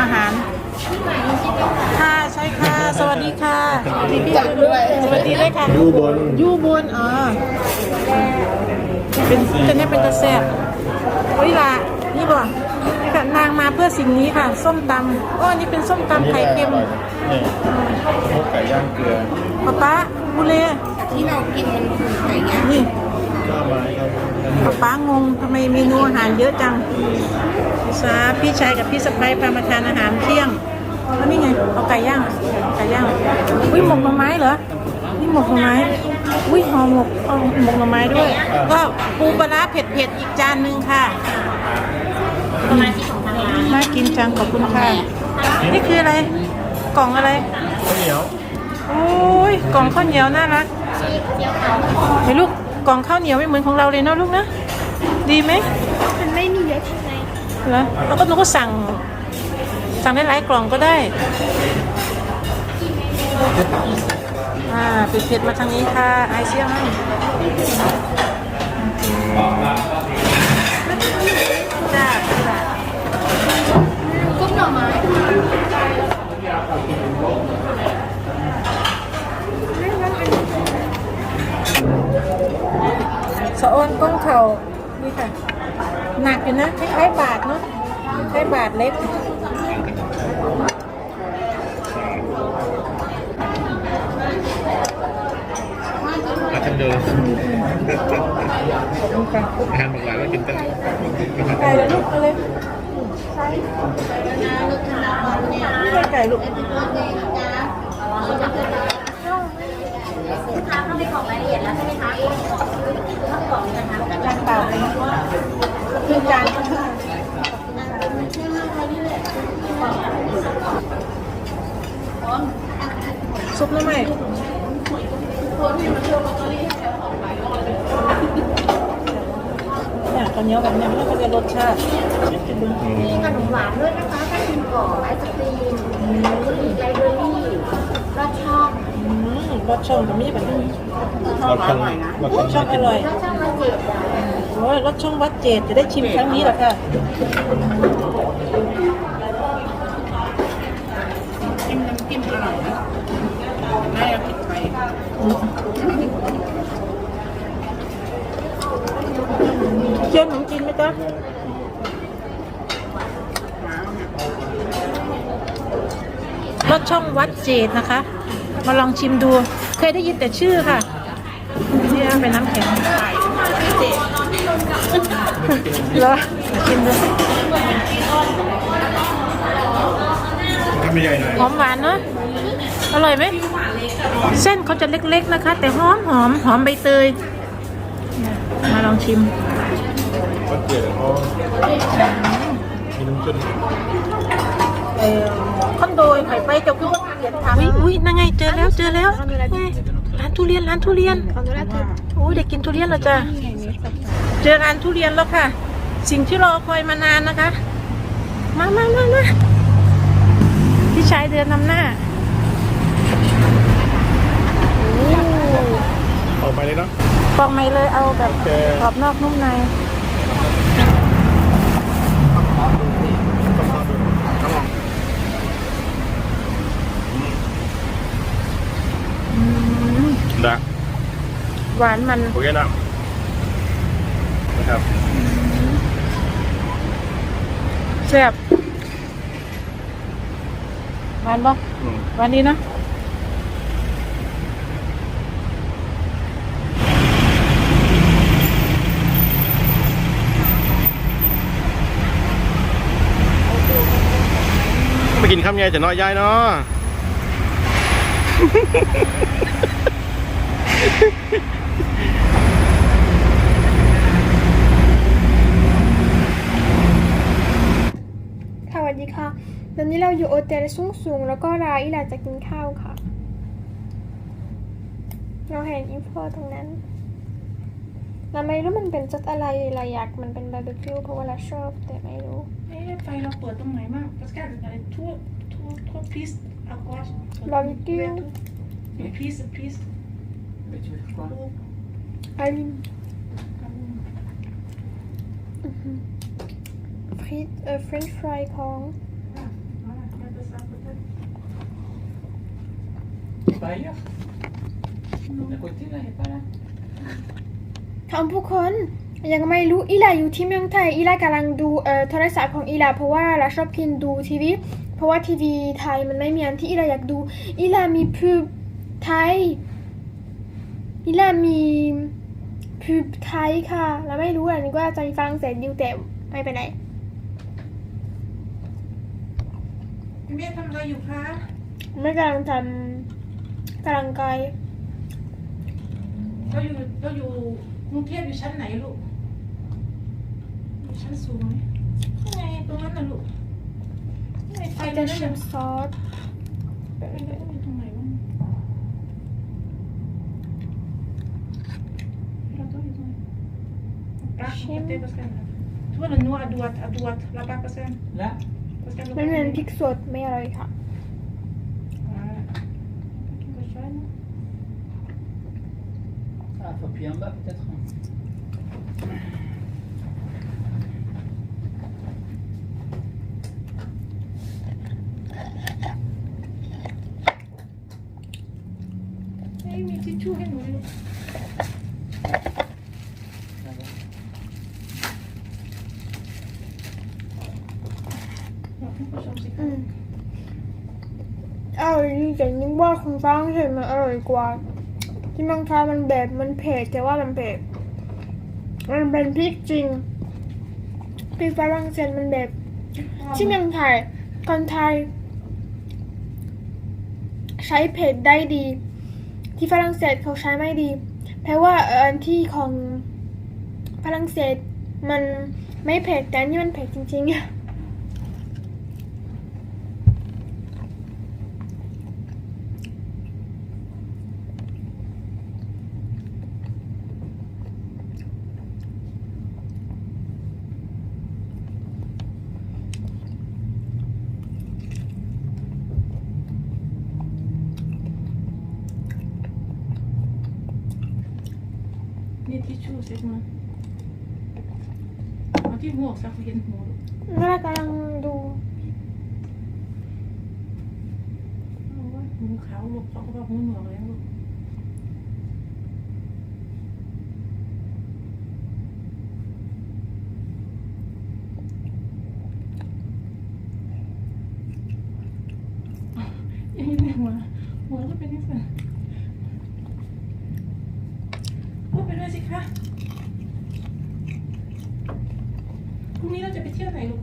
อาหาร ค่ะใช่ค่ะ สวัสดีค่ะมีพี่ด้วยสวัสดีด้วยค่ะอยู่บนอยู่บนอ๋อเป็นเป็นเนี่ยเป็นตะแซ่บเวลานี่บ่นี่ค่ะนางมาเพื่อสิ่งนี้ค่ะ ส้มตำโอ้อันนี่เป็นส้มตำไข่เค็มนี่พวกไก่ย่างเกลือป๊าป๊าบุเล่ที่เรากินมันคือไก่ย่างนี่ข้าวไม้ครับ ป๊าป๊างงทำไมเมนูอาหารเยอะจังสาพี่ชายกับพี่สะพ้ายพามาทานอาหารเที่ยงแล้วนี่ไงเอาไก่ย่างไก่ย่างอุ้ยหมกหน่อไม้เหรอนี่หมกหน่อไม้อุ้ยห่อหมกเอาหมกหน่อไม้ด้วย ก็ปูปลาร้าเผ็ดๆอีกจานหนึ่งค่ะประมาณที่ของทางร้านน่ากินจังขอบคุณค่ะนี่คืออะไร กล่องอะไรข้าวเหนียวโอ้ยกล่องข้าวเหนียวน่ารักเฮ้ยลูกก ล่องข้าวเหนียวไม่เหมือนของเราเลยเนาะลูกนะดีไหมมันไม่มีเยอะใช่ไหมเหรอแล้วก็หนูก็สั่ง สั่งได้หลายกล่องก็ได้อ่าเผ็ดๆมาทางนี้ค่ะไอเชี่ยให้จ้าจ้า กุ้งหน่อไม้ สะโอนก้นเข่านี่ค่ะ หนักอยู่นะคล้ายๆบาทเนาะคล้ายๆบาทเล็กอาจจะเดินขอบคุณค่ะอาหารบางร้านก็กินแต่ไก่แล้วลูกเอาเลยนี่ไก่ลูกสินค้าเข้าไปของรายละเอียดแล้วใช่ไหมคะต้องบอกนะคะจานเปล่าเลยนะคือจาน ซุปน้ำไหมเนี่ยตอนนี้แบบเนี้ยมันก็จะรสชาติมีขนมหวานด้วยนะคะถ้ากินก่อนไอศครีมมีไลเบอรี่รสช่องอืมรสช่องกับมีแบบนี้รสช่องรสรสช่องอร่อยรสช่องมาเจ็ดโอ้ยรสช่องวัดเจดจะได้ชิมครั้งนี้แหละค่ะ จิ้มน้ำจิ้มอร่อยนะแม่ผิดไปเชื่อขนมจีนไหมจ๊ะรสช่องวัดเจดนะคะ มาลองชิมดู เคยได้ยินแต่ชื่อค่ะนี่เอาเป็นน้ำแข็งเหรอชิมดูทำใหญ่หน่อยหอมหวานเนาะอร่อยไหมเส้นเขาจะเล็กๆนะคะ แต่หอมหอมหอมใบเตยเนี่ยมาลองชิมวัดเกลือเขามีน้ำจิ้มเออคอนโดไข่ไปเจ้าคือเรียนถามอุ้ยอุ้ยนั่นไงเจอแล้วเจอแล้วไงร้านทุเรียนร้านทุเรียนโอ้ยได้กินทุเรียนแล้วจ้ะเจอร้านทุเรียนแล้วค่ะ สิ่งที่รอคอยมานานนะคะ มามามามา พี่ชายเดินนำหน้าโอ้ออกไปเลยเนาะปอกไม่เลยเอาแบบโอเคกรอบนอกนุ่มในได้หวานมันโอเคนะนะครับแซ่บ หวานบ่อืมหวานดีเนาะไปกินข้าวใหญ่แต่น้อยย่ายเนาะค่ะสวัสดีค่ะต อนนี้เราอยู่โอเทลสูงสูงๆแล้วก็รายอีหลาจะกินข้าวค่ะ เราเห็นอินโฟตรงนั้นเราไม่รู้มันเป็นจัดอะไรเราอยากมันเป็นบาร์บีคิวเพราะว่าเราชอบแต่ไม่รู้เอ๊ะไฟเราเปิดตรงไหนมากปัสกัดอะไรทั่วทั่วทั่วพีซอากาศบาร์บีคิวพีซพีซ I mean ฟรีเอ่อเฟรนช์ฟรายของ Pas ailleurs À côté, là, il a pas là ทำผู้คนยังไม่รู้อีหลาอยู่ที่เมืองไทยอีหลากำลังดูเอ่อโทรศัพท์ของอีหลาเพราะว่าเราชอบกินดูทีวีเพราะว่าทีวีไทยมันไม่มีอันที่อีหลาอยากดูอีหลามีพูบไทยอีหลามีพูบไทยค่ะเราไม่รู้อันนี้ว่าจะมีฝรั่งเศสอยู่แต่ไม่เป็นไรพี่เมย์ทำอะไรอยู่คะ ไม่กำลังทำ กำลังกายเราอยู่เราอยู่กรุงเทพอยู่ชั้นไหนลูกอยู่ชั้นสูงไหมข้างในตรงนั้นน่ะลูกข้างในไฟจะนั่นชิน่ะมซอสไปไปไปไปตรงไหนวะเราต้องอยู่ตรงไหนปลาชิมทั่วละนัวอดวดอดวดละปลาเปอร์เซ็นต์ Là เปอร์เซ็นต์มันเหมือนพริกสดไม่อร่อยค่ะ Ah, faut appuyer en bas, peut-être ไม่มีทิชชู่ให้หนูเลย Là-bas. บ อกคุณผู้ชมสิอืมอร่อยดีแต่นึกว่าของฝรั่งเศสมันอร่อยกว่ามันแบบมันเผ็ดแต่ว่ามันเผ็ดมันเป็นพริกจริงพริกฝรั่งเศสมันแบบที่เมืองไทยคนไทย ใช้เผ็ดได้ดี ที่ฝรั่งเศสเขาใช้ไม่ดี เพราะว่าเอ,อันที่ของฝรั่งเศสมันไม่เผ็ดแต่นี่มันเผ็ดจริงๆ นี่ทิชชู่เซ็ตมาเอาที่หัวสักเห็นหัวลูกแม่กำลังดูเอาว่าหูขาวลูกเขาก็บอกหูหนวกเลยลูกยังไม่หัวหัวก็เป็นยังไงพู ดไปด้วยสิคะพรุ่งนี้เราจะไปเที่ยวไหนลูก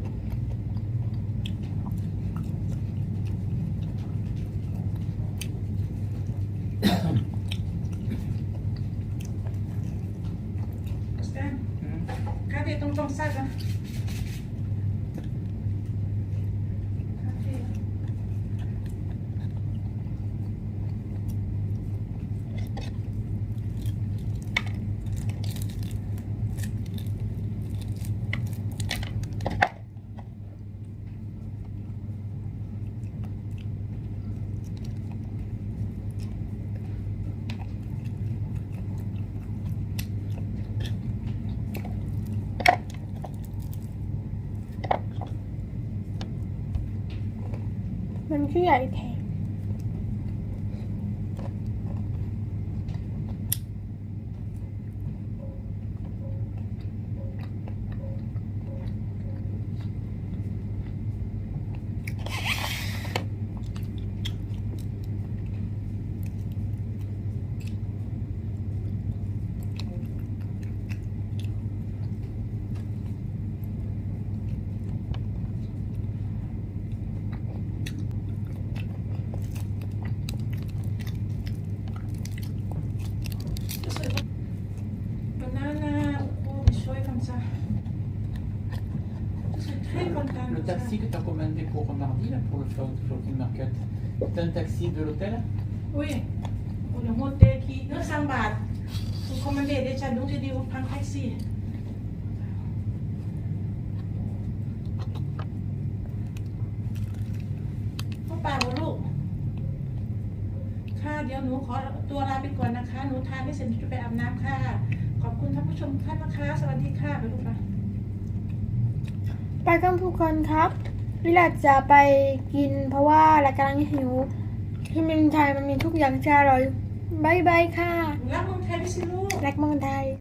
มันมันคือใหญ่แทน Oh, Banana, oh, des choses comme ça. Je suis très contente. Le de ça. taxi que tu as commandé pour mardi, là, pour le show shopping market, c'est un taxi de l'hôtel Oui. Pour le hôtel qui, 900 baht. Vous commandez déjà, donc j'ai dit, vous prenez taxi. Có bà của ลูกค่ะเดี๋ยวหนูขอตัวลาไปก่อนนะคะ หนูทานไม่เสร็จหนูจะไปอาบน้ำค่ะ ขอบคุณท่านผู้ชมทุกท่านนะคะ สวัสดีค่ะไปลูกนะ ไปกันทุกคนครับ วิลาจะไปกินเพราะว่าเรากำลังหิว ที่เมืองไทยมันมีทุกอย่างที่อร่อยบายบายค่ะ รักเมืองไทยไม่ใช่ลูก รักเมืองไทย